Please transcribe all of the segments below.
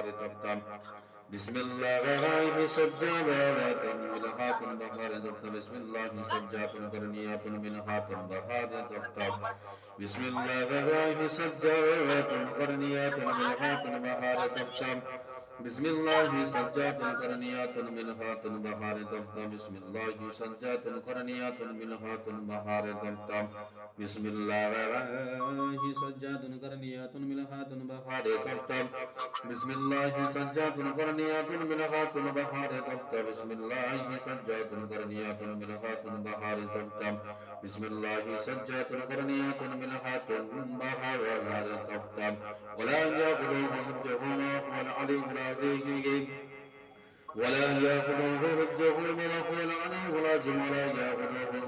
تبقى بسم الله غائب سجابا واتن ملحا تن بخار تبقى بسم الله سجا تن قرنيا تن منحا تن بخار تبقى بسم الله غائب سجابا واتن قرنيا تن منحا تن بخار تبقى بسم الله سجات قرنيات ملحات بهار تبتم بسم الله سجات قرنيات ملحات بهار تبتم بسم الله سجاد قرنيات ملحات بهار تبتم بسم الله سجاد قرنيات ملحات بهار تبتم بسم الله سجاد قرنيات ملحات بهار تبتم بسم الله سجاد قرنيات ملحات بهار تبتم ولا يأخذوه حجهما وهو العلي العظيم ولا يأخذه حجهم وهو العلي العظيم ولا يأخذه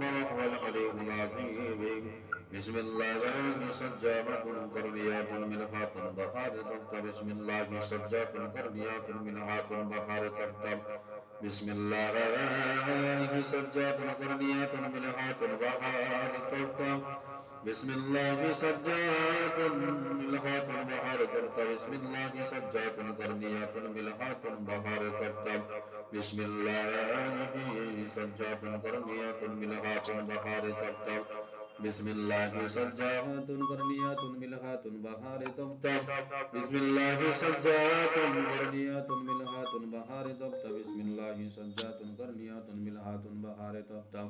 من وهو العلي العظيم بسم الله سجاكم كرنياكم بخار بخاركم بسم الله سجاكم كرنياكم بخار بخاركم بسم الله سجاكم كرنياكم بخار بخاركم بسم اللہ کی سجاتن ملحاتن بہار کرتا بسم اللہ کی سجاتن کرنیاتن ملحاتن بہار کرتا بسم اللہ کی سجاتن کرنیاتن ملحاتن بہار کرتا بسم اللہ کی سجاتن کرنیاتن ملحاتن بہار کرتا بسم اللہ کی سجاتن کرنیاتن ملحاتن بہار کرتا بسم اللہ کی سجاتن کرنیاتن ملحاتن بہار کرتا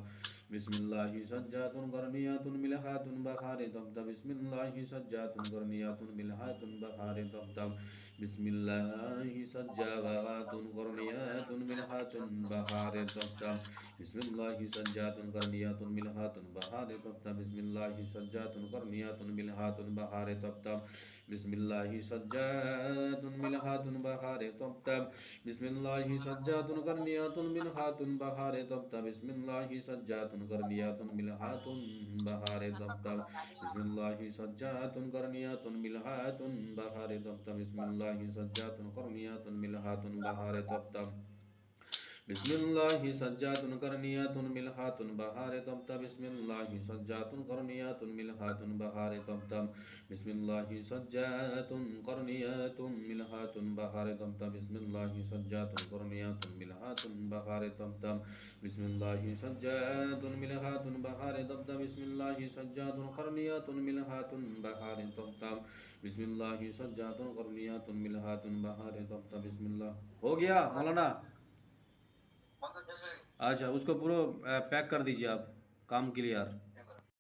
بسم اللہ سجات گرمیات ملحات بخار دب دب بسم اللہ سجات گرمیات ملحات بخار دب دب بسم اللہ سجات گرمیات ملحات بخار دب دب بسم اللہ سجات گرمیات ملحات بخار دب دب بسم اللہ سجات گرمیات ملحات بخار دب دب بسم اللہ سجات ملحاتن بخار تب بسم اللہ سجات کرنیات ملحات بخار تب تب بسم اللہ سجات کرنیات ملحات بخار تب تب بسم اللہ سجات کرنیات ملحات بخار تب تب بسم اللہ سجات کرنیات ملحات بخار تب تب بسم اللہ سجاتن کرنیاتن ملحاتن بہار تب تب بسم اللہ سجاتن کرنیاتن ملحاتن بہار تب تب بسم اللہ سجاتن کرنیاتن ملحاتن بہار تب تب بسم اللہ سجاتن کرنیاتن ملحاتن بہار تب تب بسم اللہ سجاتن ملحاتن بہار تب تب بسم اللہ سجاتن کرنیاتن ملحاتن بہار تب تب بسم اللہ سجاتن کرنیاتن ملحاتن بہار تب تب بسم اللہ۔ ہو گیا مولانا۔ اچھا اس کو پورا پیک کر دیجیے آپ کام کے لیے یار۔